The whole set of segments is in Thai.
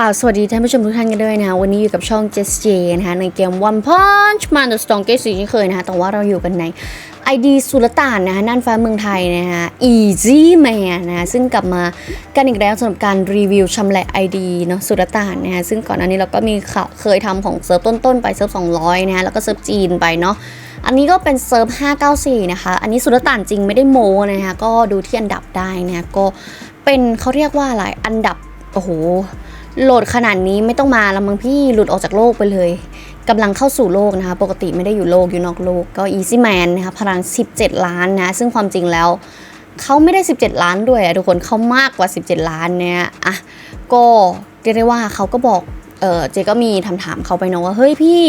ราบสวัสดีท่านผู้ชมทุกท่านกันด้วยนะคะวันนี้อยู่กับช่อง Just J นะคะในเกม One Punch Man The Strongest เช่นเคยนะคะแต่ว่าเราอยู่กันใน ID สุลต่านนะคะน่านฟ้าเมืองไทยนะคะ Easy Man นะคะซึ่งกลับมากันอีกแล้วสำหรับการรีวิวชำแหละ ID เนาะสุลต่านนะคะซึ่งก่อนหน้านี้เราก็มีเคยทำของเซิร์ฟต้นๆไปเซิร์ฟ200นะคะแล้วก็เซิร์ฟจีนไปเนาะอันนี้ก็เป็นเซิร์ฟ594 นะคะ อันนี้สุลต่านจริงไม่ได้โมนะคะก็ดูที่อันดับได้นะคะก็เป็นเขาเรียกว่าอะไรอันดับโอ้โห โหลดขนาดนี้ไม่ต้องมาแล้วมั้งพี่หลุดออกจากโลกไปเลยกำลังเข้าสู่โลกนะคะ ปกติไม่ได้อยู่โลกอยู่นอกโลก ก็ Easy Man นะคะพลัง 17 ล้านนะ ซึ่งความจริงแล้วเขาไม่ได้ 17 ล้านด้วยทุกคนเขามากกว่า 17 ล้านเนี่ยอะก็เรียกได้ว่าเขาก็บอกเออเจก็มีถามถามๆเขาไปเนาะว่าเฮ้ยพี่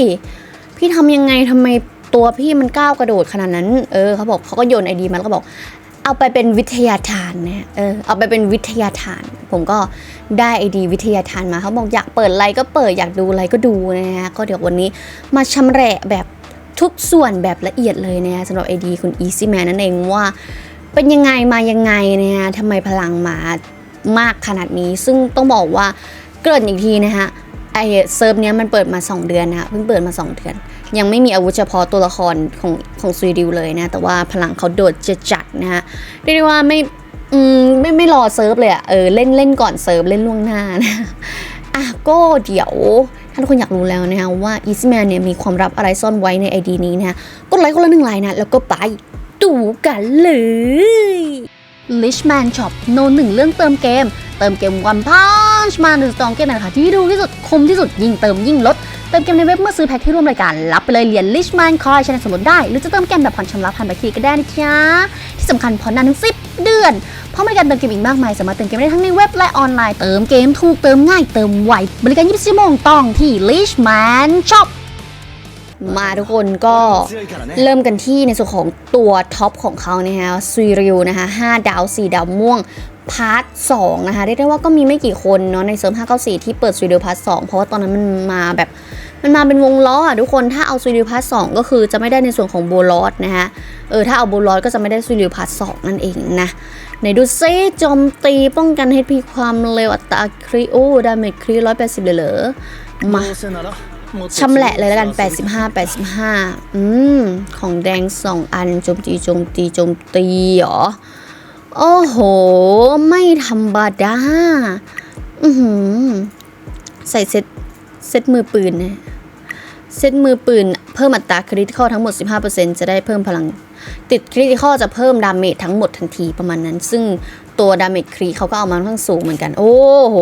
พี่ทำยังไงทำไมตัวพี่มันก้าวกระโดดขนาดนั้น เออเขาบอกเขาก็โยนไอดีมาแล้วก็บอก เอาไปเป็นวิทยาทานเนี่ยเออเอาไปเป็นวิทยาทาน ผมก็ได้ไอดีวิทยาทานมาเขาบอกอยากเปิดอะไรก็เปิดอยากดูอะไรก็ดูนะฮะก็เดี๋ยววันนี้มาชำแหละแบบทุกส่วนแบบละเอียดเลยนะฮะสำหรับไอดีคุณ Easy Man นั่นเองว่าเป็นยังไงมายังไงนะฮะทำไมพลังมามากขนาดนี้ ซึ่งต้องบอกว่าเกริดอีกทีนะฮะไอเซิร์ฟเนี้ยมันเปิดมา 2 เดือนนะฮะเพิ่งเปิดมา 2 เดือน ยังไม่มีอาวุธเฉพาะตัวละครของของซูดิวเลยนะ แต่ว่าพลังเขาโดดจะจัดนะฮะเรียกได้ว่าไม่อมไม่ไม่รอเซิร์ฟเลยอะเออเล่นเล่นก่อนเซิร์ฟเล่นล่วงหน้านะอะก็เดี๋ยวถ้าทุกคนอยากรู้แล้วนะคะว่า Easy Man เนี่ยมีความลับอะไรซ่อนไว้ใน ID นี้นะคะกดไลค์คนละหนึ่งไลค์นะ แล้วก็ไปดูกันเลย Lishman Shop โนหนึ่งเรื่องเติมเกม เติมเกม One Punch Man หรือ Strong เกมนะคะที่ดูที่สุด คมที่สุดยิ่งเติมยิ่งลด เติมเกมในเว็บเมื่อซื้อแพ็คที่ร่วมรายการ รับไปเลยเหรียญ Lishman Coin ชนะสมรสได้ หรือจะเติมเกมแบบผ่อนชำระผ่านบัตรเครดิตก็ได้นะจ๊ะที่สำคัญผ่อนนานถึง 10 เดือนเพราะบริการเติมเกมอีกมากมาย สามารถเติมเกมได้ทั้งในเว็บและออนไลน์เติมเกมถูกเติมง่ายเติมไวบริการ 24ชั่วโมงต้องที่ Lishman Shop มาทุกคนก็เริ่มกันที่ในส่วนของตัวท็อปของเขานะฮะซุยริวนะคะ5ดาว 4 ดาวม่วง พาร์ท2นะคะเรียกได้ว่าก็มีไม่กี่คนเนาะในเซิร์ฟ594 ที่เปิดซุยริวพาร์ท2เพราะว่าตอนนั้นมันมาแบบมันมาเป็นวงล้ออะทุกคนถ้าเอาซุยริวพาร์ท2ก็คือจะไม่ได้ในส่วนของโบลอสนะคะเออถ้าเอาโบลอสก็จะไม่ได้ซุยริวพาร์ท2นั่นเองนะไหนดูซิโจมตีป้องกัน HP ความเร็วอัตราคริโอดาเมจคริ180เลยเหรอมาชำแหละเลยแล้วกัน 85 85 อืม ของแดง 2 อัน โจมตี โจมตี โจมตีเหรอ โอ้โห ไม่ธรรมดาอือหือ ใส่เซ็ตเซ็ตมือปืนเนี่ยเซ็ตมือปืน เพิ่มอัตราคริติคอลทั้งหมด 15%จะได้เพิ่มพลัง ติดคริติคอลจะเพิ่มดาเมจทั้งหมดทันทีประมาณนั้น ซึ่งตัวดาเมจครีเขาก็เอามาค่อนข้งสูงเหมือนกัน โอ้โห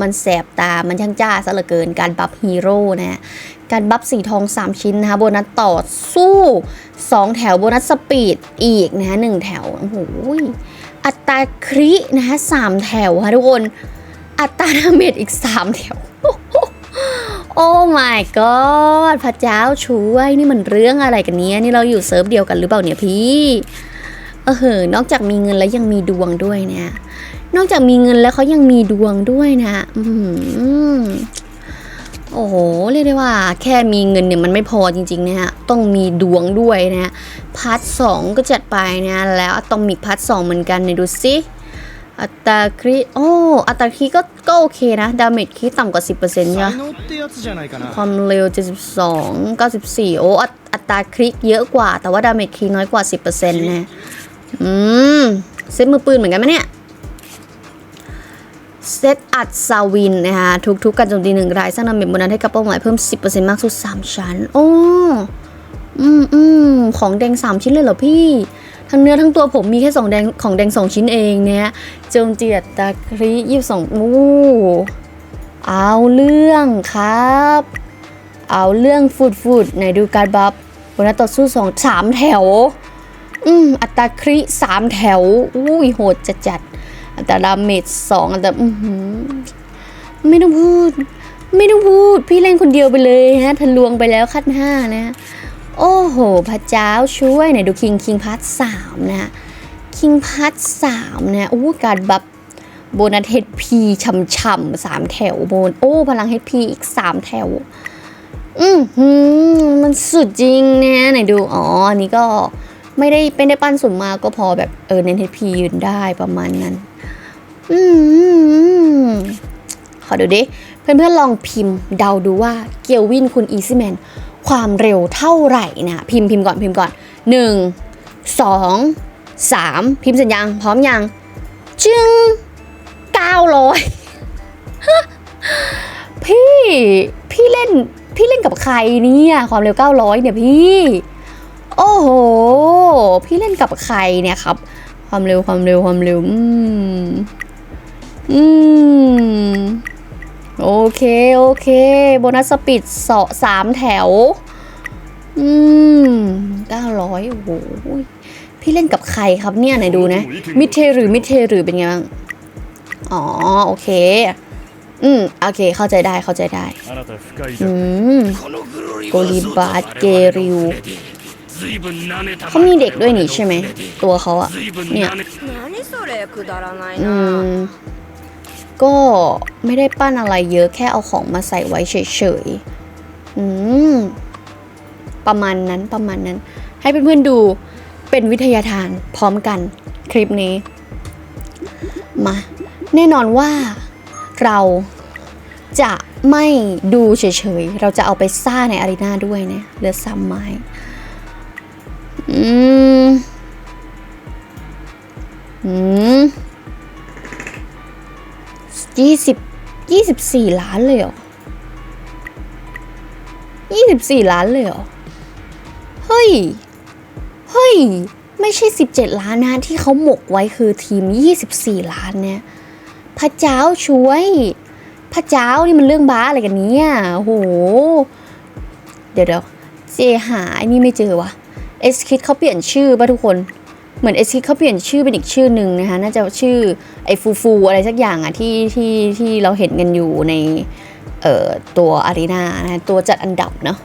มันแสบตา มันช่างจ้าซะเหลือเกิน การบัฟฮีโร่นะฮะ การบัฟสีทอง 3 ชิ้นนะคะ โบนัสต่อสู้ 2 แถวโบนัสสปีดอีกนะคะหนึ่งแถว โอ้โห อัตราครินะคะสามแถวค่ะทุกคน อัตราดาเมจอีก3แถว โอ้ my god พระเจ้าช่วยนี่มันเรื่องอะไรกันเนี้ยนี่เราอยู่เซิร์ฟเดียวกันหรือเปล่าเนี่ยพี่เออเหอนอกจากมีเงินแล้วยังมีดวงด้วยเนี่ย นอกจากมีเงินแล้วเขายังมีดวงด้วยนะ อืม โอ้โห เรียกได้ว่าแค่มีเงินเนี่ยมันไม่พอจริงๆนะฮะ ต้องมีดวงด้วยนะฮะ พาร์ทสก็จัดไปนะแล้วอะตอมิพาร์ทสเหมือนกันเนี่ยดูสิอัตราคริโออัตราคริก็ก็โอเคนะ ดาเมจคริต่ำกว่า 10%ใช่นหมความเร็ว 72 94 โอ้ อัตราคริเยอะกว่า แต่ว่าดาเมจคริน้อยกว่า 10%นะ อืม ซื้อมือปืนเหมือนกันไหมเนี่ย เซตอัดซาวินนะคะทุกๆการโจมตีหนึ่งรายสร้างดาเมจบนนั้นให้กับเป้าหมายเพิ่ม 10%มากสุด 3 ชั้น โอ้อืมอืมของแดง 3 ชิ้นเลยเหรอพี่ ทั้งเนื้อทั้งตัวผมมีแค่สองแดงของแดง 2 ชิ้นเองเนี่ยโจมตีอัตราคลิก22โอ้เอาเรื่องครับ เอาเรื่องฟุดฟุดไหนดูการบัฟบนนัดต่อสู้สองสามแถว อืมอัตราคริสามแถว อุ้ยโหดจัดจัด ๆอัตราดาเมจสองอัตราไม่ต้องพูด ไม่ต้องพูด พี่เล่นคนเดียวไปเลยฮะทะลวงไปแล้วขั้นห้านะ โอ้โห พระเจ้าช่วยไหนดูคิงคิงพาร์ทสามนะคิงพาร์ทสามนะโอ้การบัฟโบนัสเฮดพีช่ำๆสามแถวโบน โอ้ พลังเฮดพีอีกสามแถว อืมหืมมันสุดจริงนะไหนดู อ๋อ อันนี้ก็ไม่ได้ไม่ได้ปั้นสุ่มมาก็พอแบบ เออ เน้นเฮดพียืนได้ประมาณนั้น อืมขอดูดิ เพื่อนๆลองพิมพ์เดาดูว่าเกียววินคุณอีซี่แมนความเร็วเท่าไหร่นะพิมพ์พิมพ์ก่อนพิมพ์ก่อน 1 2 3 พิมพ์เสร็จยังพร้อมยัง จึง900 พี่พี่เล่นพี่เล่นกับใครเนี่ยความเร็ว 900 เนี่ยพี่ โอ้โห พี่เล่นกับใครเนี่ยครับ ความเร็วความเร็วความเร็วอืม อืม โอเค โอเค โบนัสสปิดเสาะสามแถว อืมเก้าร้อยโอ้โหพี่เล่นกับใครครับเนี่ยไหนดูนะ มิเทหรือมิเทหรือเป็นไงบ้าง อ๋อ โอเค อืม โอเค เข้าใจได้เข้าใจได้ อืมโกลิบาสเกริวเขามีเด็กด้วยนี่ใช่ไหม ตัวเขาอะเนี่ย อืม ก็ไม่ได้ปั้นอะไรเยอะแค่เอาของมาใส่ไว้เฉยๆ อืม ประมาณนั้นประมาณนั้น ให้เพื่อนๆดูเป็นวิทยาทานพร้อมกันคลิปนี้ มา แน่นอนว่าเราจะไม่ดูเฉยๆ เราจะเอาไปซ่าในอารีนาด้วยเนี่ยเหลือสามไม้ อืม อืม ยี่สิบยี่สิบสี่ล้านเลยเหรอยี่สิบสี่ล้านเลยเหรอ เฮ้ย เฮ้ย ไม่ใช่สิบเจ็ดล้านนะที่เขาหมกไว้คือทีมยี่สิบสี่ล้านเนี่ย พระเจ้าช่วย พระเจ้านี่มันเรื่องบ้าอะไรกันเนี่ยโห เดี๋ยวเดี๋ยวเจหาไอ้นี่ไม่เจอวะเอสคิดเขาเปลี่ยนชื่อป่ะทุกคน เหมือนเอสคิดเขาเปลี่ยนชื่อเป็นอีกชื่อหนึ่งนะคะน่าจะชื่อไอฟูฟูอะไรสักอย่างอะที่ที่ที่เราเห็นกันอยู่ในเอ่อตัวอารีนานะตัวจัดอันดับเนาะ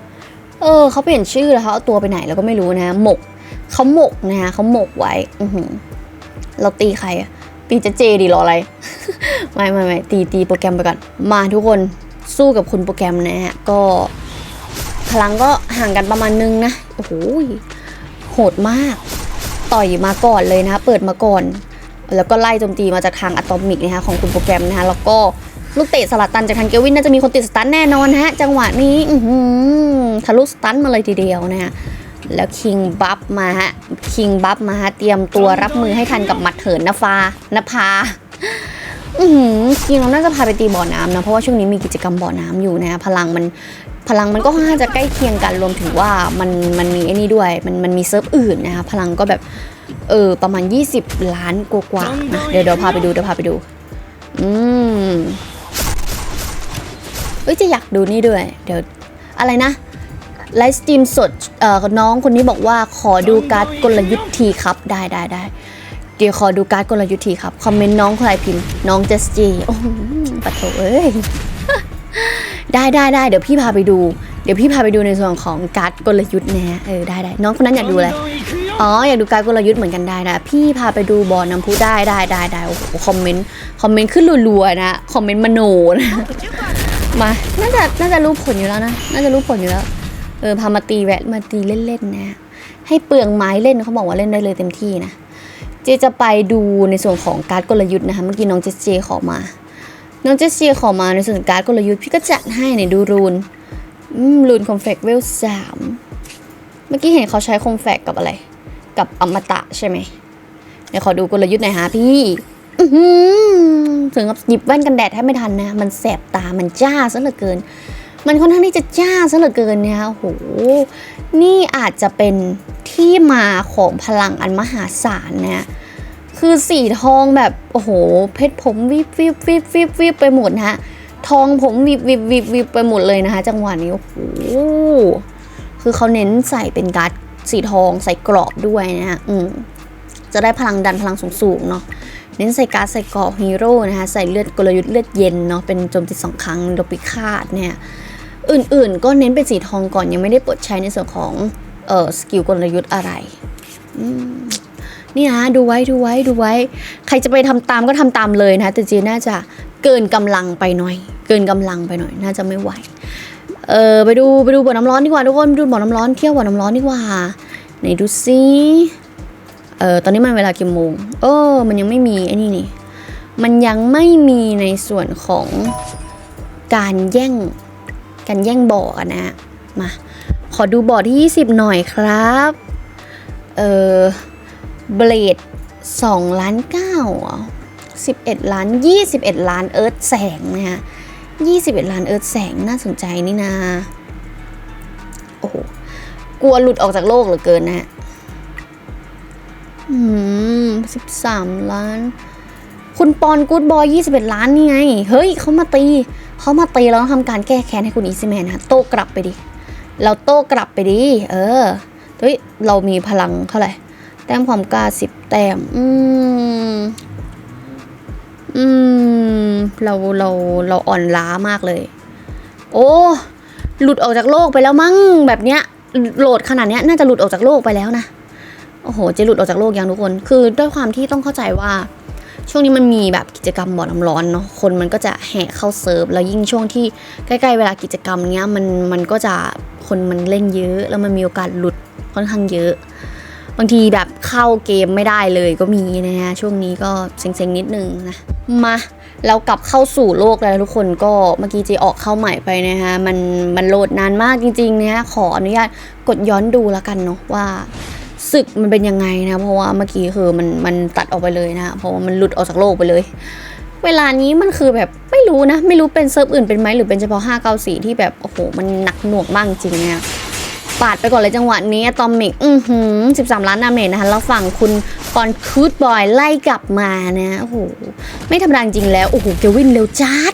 เออเขาเปลี่ยนชื่อแล้วเขาเอาตัวไปไหนเราก็ไม่รู้นะหมกเขาหมกนะคะเขาหมกไว้อือหือเราตีใครอะตีเจะเจดีหรออะไร ไม่ไม่ไม่ตีตีโปรแกรมไปก่อน มาทุกคนสู้กับคุณโปรแกรมนะฮะ ก็ พลังก็ห่างกันประมาณนึงนะ โอ้โหโหดมาก ต่อยมาก่อนเลยนะคะเปิดมาก่อน แล้วก็ไล่โจมตีมาจากทางอะตอมิกนะคะของคุณโปรแกรมนะคะแล้วก็ลูกเตะสลัดตันจากทางเกวินน่าจะมีคนติดสตันแน่นอนฮะจังหวะนี้อืทะลุสตันมาเลยทีเดียวนะฮะแล้วคิงบัฟมาฮะคิงบัฟมาฮะเตรียมตัวรับมือให้ทันกับหมัดเถินนฟานภา จริงเราน่าจะพาไปตีบ่อน้ำนะเพราะว่าช่วงนี้มีกิจกรรมบ่อน้ำอยู่นะพลังมันพลังมันก็ค่อนข้างจะใกล้เคียงกันรวมถึงว่ามันมันมีไอ้นี่ด้วยมันมันมีเซิร์ฟอื่นนะคะพลังก็แบบเออประมาณ 20 ล้านกว่าๆนะเดี๋ยวเดี๋ยวพาไปดูเดี๋ยวพาไปดูอืมเอ้ยจะอยากดูนี่ด้วย เดี๋ยวอะไรนะไลฟ์สตรีมสดเอ่อน้องคนนี้บอกว่าขอดูการ์ดกลยุทธ์ทีครับได้ได้ได้ เดี๋ยวขอดูการ์ดกลยุทธ์ทีครับ คอมเมนต์น้องใครพิมพ์ น้องเจสจีโอ้ปะโถเอ้ย ได้ได้ได้เดี๋ยวพี่พาไปดู เดี๋ยวพี่พาไปดูในส่วนของการ์ดกลยุทธ์นะเออได้ได้น้องคนนั้นอยากดูอะไรอ๋ออยากดูการ์ดกลยุทธ์เหมือนกันได้นะ พี่พาไปดูบอลน้ำพุได้ได้ได้ได้โอ้โหคอมเมนต์คอมเมนต์ขึ้นรัวๆนะคอมเมนต์มโนนะมาน่าจะน่าจะรู้ผลอยู่แล้วนะน่าจะรู้ผลอยู่แล้วเออพามาตีแวะมาตีเล่นๆนะ ให้เปลืองไม้เล่นเขาบอกว่าเล่นได้เลยเต็มที่นะ เจจะไปดูในส่วนของการกลยุทธ์นะคะเมื่อกี้น้องเจเจขอมา น้องเจสซี่ขอมาในส่วนการกลยุทธ์พี่ก็จัดให้ในยดูรูนรูนคอมแฟกเวลสามเมื่อกี้เห็นเขาใช้คอมแฟกกับอะไร กับอมตะใช่ไหมเดี๋ยวขอดูกลยุทธ์หน่อยฮะพี่ถึงกับหยิบแว่นกันแดดแทบไม่ทันนะ มันแสบตา มันจ้าซะเหลือเกิน มันค่อนข้างที่จะจ้าซะเหลือเกินเนี่ยโอ้โห นี่อาจจะเป็นที่มาของพลังอันมหาศาลนะคือสีทองแบบโอ้โห เพชรผมวิบวิบวิบวิบวิบไปหมดนะฮะทองผมวิบวิบวิบวิบไปหมดเลยนะคะจังหวะนี้โอ้โหคือเขาเน้นใส่เป็นการ์ดสีทองใส่กรอบด้วยนะฮะอืมจะได้พลังดันพลังสูงๆเนาะเน้นใส่การ์ดใส่กรอบฮีโร่นะคะใส่เลือดกลยุทธ์เลือดเย็นเนาะเป็นโจมตีสองครั้งโดปิคาดเนี่ย อื่นๆ ก็เน้นเป็นสีทองก่อนยังไม่ได้ปลดใช้ในส่วนของเอ่อสกิลกลยุทธ์อะไรนี่นะดูไว้ดูไว้ดูไว้ ใครจะไปทำตามก็ทำตามเลยนะแต่เจน่าจะเกินกำลังไปหน่อย เกินกำลังไปหน่อย น่าจะไม่ไหวเออไปดูไปดูบ่อน้ำร้อนดีกว่าทุกคนดูบ่อน้ำร้อนเที่ยวบ่อน้ำร้อนดีกว่าไหนดูซิเออตอนนี้มันเวลากี่โมงเออมันยังไม่มีไอ้นี่นี่มันยังไม่มีในส่วนของการแย่ง การแย่งบ่อกันนะฮะมา ขอดูบ่อที่ 20 หน่อยครับ เออเบลด2ล้าน9อะ11 ล้าน 21 ล้านเอิร์ธแสงนะฮะ21 ล้านเอิร์ธแสงน่าสนใจนี่นาโอ้โห กลัวหลุดออกจากโลกเหลือเกินนะฮะอืม13ล้าน คุณปอนกูดบอย21ล้านนี่ไง เฮ้ยเขามาตี เขามาตีแล้วทำการแก้แค้นให้คุณอีซี่แมนนะโต้กลับไปดิ เราโต้กลับไปดิ เออเฮ้ยเรามีพลังเท่าไหร่ แต้มความกล้าสิบแต้ม อืม อืม เราเราเราอ่อนล้ามากเลย โอ้ หลุดออกจากโลกไปแล้วมั้งแบบเนี้ย โหลดขนาดเนี้ยน่าจะหลุดออกจากโลกไปแล้วนะ โอ้โห จะหลุดออกจากโลกยังทุกคน คือด้วยความที่ต้องเข้าใจว่า ช่วงนี้มันมีแบบกิจกรรมบ่อน้ำร้อนเนาะคนมันก็จะแห่เข้าเซิร์ฟแล้วยิ่งช่วงที่ใกล้ๆเวลากิจกรรมเนี้ยมันมันก็จะคนมันเล่นเยอะ แล้วมันมีโอกาสหลุดค่อนข้างเยอะ บางทีแบบเข้าเกมไม่ได้เลยก็มีนะฮะช่วงนี้ก็เซ็งๆนิดนึงนะมาเรากลับเข้าสู่โลกแล้วทุกคนก็เมื่อกี้เจออกเข้าใหม่ไปนะฮะมันมันโหลดนานมากจริงๆนะฮะขออนุญาตกดย้อนดูแล้วกันเนาะว่า ศึกมันเป็นยังไงนะ เพราะว่าเมื่อกี้คือมันมันตัดออกไปเลยนะ เพราะว่ามันหลุดออกจากโลกไปเลย เวลานี้มันคือแบบไม่รู้นะ ไม่รู้เป็นเซิร์ฟอื่นเป็นไหมหรือเป็นเฉพาะ594 ที่แบบโอ้โหมันหนักหน่วงมากจริงเนี่ยปาดไปก่อนเลยจังหวะนี้ตอมมิก อือหือ13ล้านดาเมจนะคะ แล้วฝั่งคุณปอนคูดบอยไล่กลับมานะโอ้โหไม่ธรรมดาจริงแล้ว โอ้โห เกวินเร็วจัด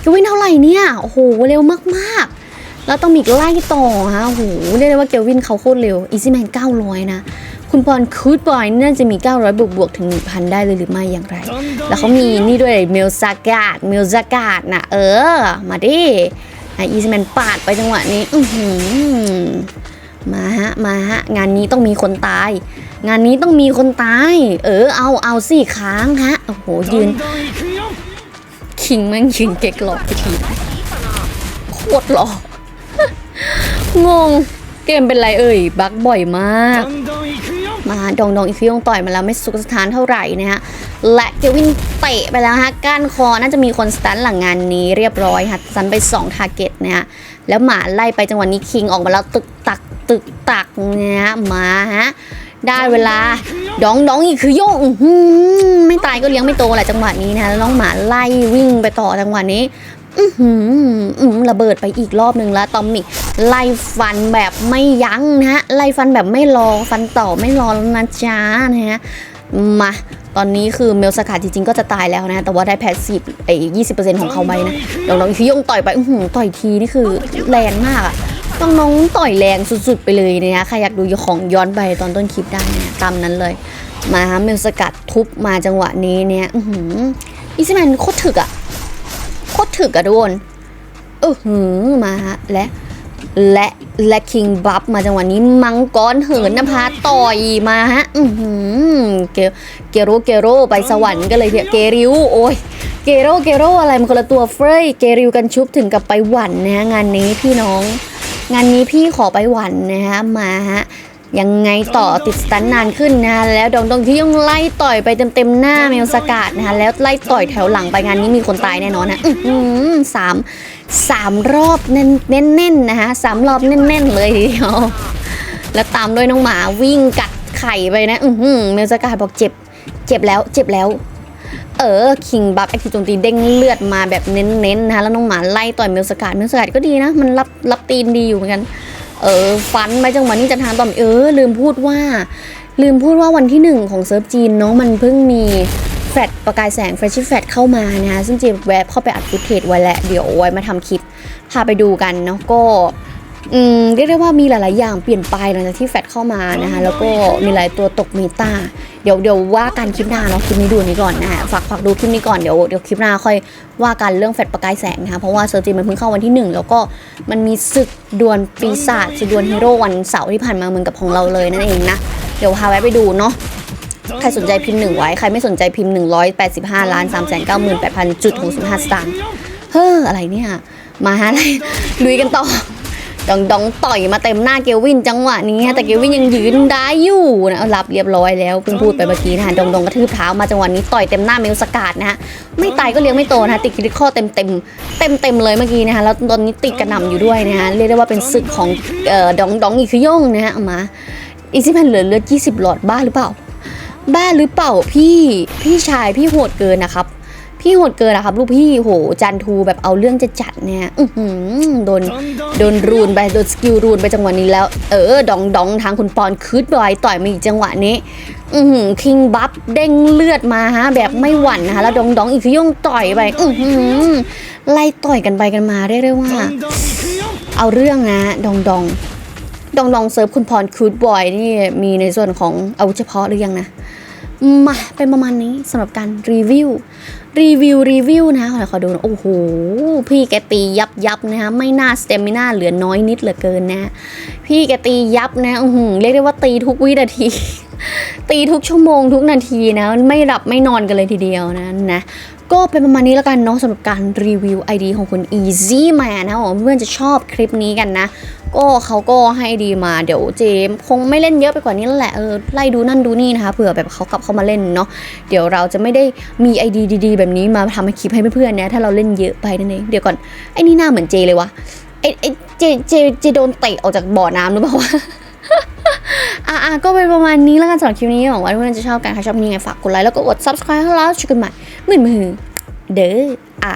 เกวินเท่าไหร่เนี่ย โอ้โห เร็วมากๆ แล้วต้องมีไล่ต่อฮะโหเรียกได้ว่าเกลวินเขาโคตรเร็วอีซี่แมน900 นะ คุณปอนคูดบอยน่าจะมี 900 บวกบวกถึง 1,000 ได้เลยหรือไม่อย่างไร แล้วเขามีนี่ด้วยเมลซากาดเมลซากาดนะเออ มาดิอีซี่แมนปาดไปจังหวะนี้อือหือมาฮะ มาฮะ งานนี้ต้องมีคนตาย งานนี้ต้องมีคนตาย เออ เอาเอาสิค้างฮะ โอ้โห ยืน คิงแม่งยืนเก๊กหลอกไปทีโคตรหลอก งง เกมเป็นไรเอ่ย บักบ่อยมาก มาดองดองอีกฟิยงต่อยมาแล้วไม่สุขสถานเท่าไหร่นะฮะ และเกวินเตะไปแล้วฮะ ก้านคอน่าจะมีคนสตันหลังงานนี้เรียบร้อยค่ะสตันไป2ทาร์เก็ตนะฮะ แล้วหมาไล่ไปจังหวะนี้คิงออกมาแล้วตึกตักตึกตักนะฮะมาฮะได้เวลาดองดองอีกคือโยงไม่ตายก็เลี้ยงไม่โตแหละจังหวะนี้นะแล้วน้องหมาไล่วิ่งไปต่อจังหวะนี้ อือหือระเบิดไปอีกรอบหนึ่งแล้วตอมมิกไล่ฟันแบบไม่ยั้งนะฮะไล่ฟันแบบไม่รอฟันต่อไม่รอแล้วนะจ๊ะนะฮะมาตอนนี้คือเมลสกัดจริงๆก็จะตายแล้วนะ แต่ว่าได้แพสซีฟไอ้ยี่สิบเปอร์เซ็นต์ของเขาไปนะน้องๆอีฟิยงต่อยไปอื้อหือต่อยทีนี่คือแรงมากอะน้องๆต่อยแรงสุดๆไปเลยนะใครอยากดูของย้อนไปตอนต้นคลิปได้นะตามนั้นเลย มาเมลสกัดทุบมาจังหวะนี้เนี่ยอื้อหืออีซี่แมนโคตรถึกอะ ถึกอะทุกคนเออหือมาฮะและและและคิงบัฟมาจังหวะนี้มังกรเหินนภาต่อยมาฮะอือหือเกเกโรเกโรไปสวรรค์กันเลยเถอะเกริวโอ้ยเกโรเกโรอะไรมันคนละตัวเฟรยเกริวกันชุบถึงกับไปหวันนะฮะงานนี้พี่น้อง งานนี้พี่ขอไปหวันนะฮะมาฮะ ยังไงต่อติดสตันนานขึ้นนะฮะแล้วดองดองที่ยังไล่ต่อยไปเต็มๆหน้าเมลสกาดนะคะแล้วไล่ต่อยแถวหลังไปงานนี้มีคนตายแน่นอนนะอือสามสามรอบเน้นเน้นๆนะคะสามรอบแน่นๆเลยทีเดียวแล้วตามด้วยน้องหมาวิ่งกัดไข่ไปนะ อือเมลสกาดบอกเจ็บ เจ็บแล้วเจ็บแล้วเออคิงบัฟแอคทีฟโจมตีเด้งเลือดมาแบบเน้นๆนะคะแล้วน้องหมาไล่ต่อยเมลสกัดเมลสกัดก็ดีนะ มันรับรับตีนดีอยู่เหมือนกัน เออฟันไปจังหวะนี้จะทานต่อมเออ ลืมพูดว่า ลืมพูดว่าวันที่หนึ่งของเซิร์ฟจีนเนาะมันเพิ่งมีแฟลชประกายแสงแฟลชแฟลชเข้ามานะคะซึ่งจีแวบเข้าไปอัดฟุตเทจไว้แหละเดี๋ยวไว้มาทำคลิปพาไปดูกันเนาะก็ เรียกได้ว่ามีหลาย ๆ อย่างเปลี่ยนไปหลังจากที่แฟดเข้ามานะคะแล้วก็มีหลายตัวตกเมตาเดี๋ยวเดี๋ยวว่ากันคลิปหน้าเนาะคลิปนี้ดูอันนี้ก่อนนะฮะฝากฝากดูคลิปนี้ก่อนเดี๋ยวเดี๋ยวคลิปหน้าค่อยว่ากันเรื่องแฟดประกายแสงนะคะเพราะว่าเซอร์จีมันเพิ่งเข้าวันที่หนึ่งแล้วก็มันมีศึกดวลปีศาจศึกดวลฮีโร่วันเสาร์ที่ผ่านมาเหมือนกับของเราเลยนั่นเองนะเดี๋ยวพาไว้ไปดูเนาะใครสนใจพิมพ์หนึ่งไว้ ใครไม่สนใจพิมพ์185ล้าน3 9 8 0 0 0จุด65สตางค์เฮ้ออะไรเนี่ยมาฮะอะไรลุยกันต่อ ดองดองต่อยมาเต็มหน้าเกลวินจังหวะนี้ฮะแต่เกลวินยังยืนได้อยู่นะเอารับเรียบร้อยแล้วเพิ่งพูดไปเมื่อกี้นะฮะดองดองกระทืบเท้ามาจังหวะนี้ต่อยเต็มหน้าเมลสกาดนะฮะไม่ตายก็เลี้ยงไม่โตนะติดคริติคอเต็มเต็มเต็มเต็มเลยเมื่อกี้นะฮะแล้วตอนนี้ติดกระหน่ำอยู่ด้วยนะฮะเรียกได้ว่าเป็นศึกของเอ่อดองดองอีกคือย่งนะฮะมาอีซี่แพนเหลือเลือด20 หลอดบ้าหรือเปล่า บ้าหรือเปล่าพี่พี่ชายพี่โหดเกินนะครับ พี่โหดเกินนะครับลูกพี่โหจันทูแบบเอาเรื่องจะจัดเนี่ยอือหือโดนโดนรูนไปโดนสกิลรูนไปจังหวะนี้แล้วเออดองดองทางคุณปอนคืดบอยต่อยมาอีกจังหวะนี้อือหือคิงบัฟเด้งเลือดมาฮะแบบไม่หวั่นนะคะแล้วดองดองอีกย่งต่อยไปอือหือไล่ต่อยกันไปกันมาเรียกได้ว่า เอาเรื่องนะดองดองดองดองเซิร์ฟคุณพรคูดบอยนี่มีในส่วนของอาวุธเฉพาะหรือยังนะ มาเป็นประมาณนี้สำหรับการรีวิวรีวิวรีวิวนะขอขอดูนะโอ้โห พี่แกตียับยับนะฮะไม่น่าสเตมิน่าเหลือน้อยนิดเหลือเกินนะ พี่แกตียับนะอือเรียกได้ว่าตีทุกวินาที ตีทุกชั่วโมงทุกนาทีนะ ไม่หลับไม่นอนกันเลยทีเดียวนะนะ ก็เป็นประมาณนี้แล้วกันเนาะสำหรับการรีวิว ID ของคุณ Easy Man นะผมเพื่อนจะชอบคลิปนี้กันนะ ก็เขาก็ให้ดีมาเดี๋ยวเจมส์คงไม่เล่นเยอะไปกว่านี้แล้วแหละเออไล่ดูนั่นดูนี่นะคะเผื่อแบบเขากลับเข้ามาเล่นเนาะเดี๋ยวเราจะไม่ได้มี ID ดีๆ แบบนี้มาทำให้คลิปให้เพื่อนๆนะถ้าเราเล่นเยอะไปนั่นเองเดี๋ยวก่อนไอ้นี่หน้าเหมือนเจเลยวะไอ้ไอ้เจเจเจโดนเตะออกจากบ่อน้ำหรือเปล่าวะ อะก็เป็นประมาณนี้แล้วกันสำหรับคลิปนี้หวังว่าเพื่อนๆจะชอบกันใครชอบนี้ไงฝากกดไลค์แล้วก็กด subscribe ให้เราช่วยกันใหม่หมื่นมือเด้ออ่า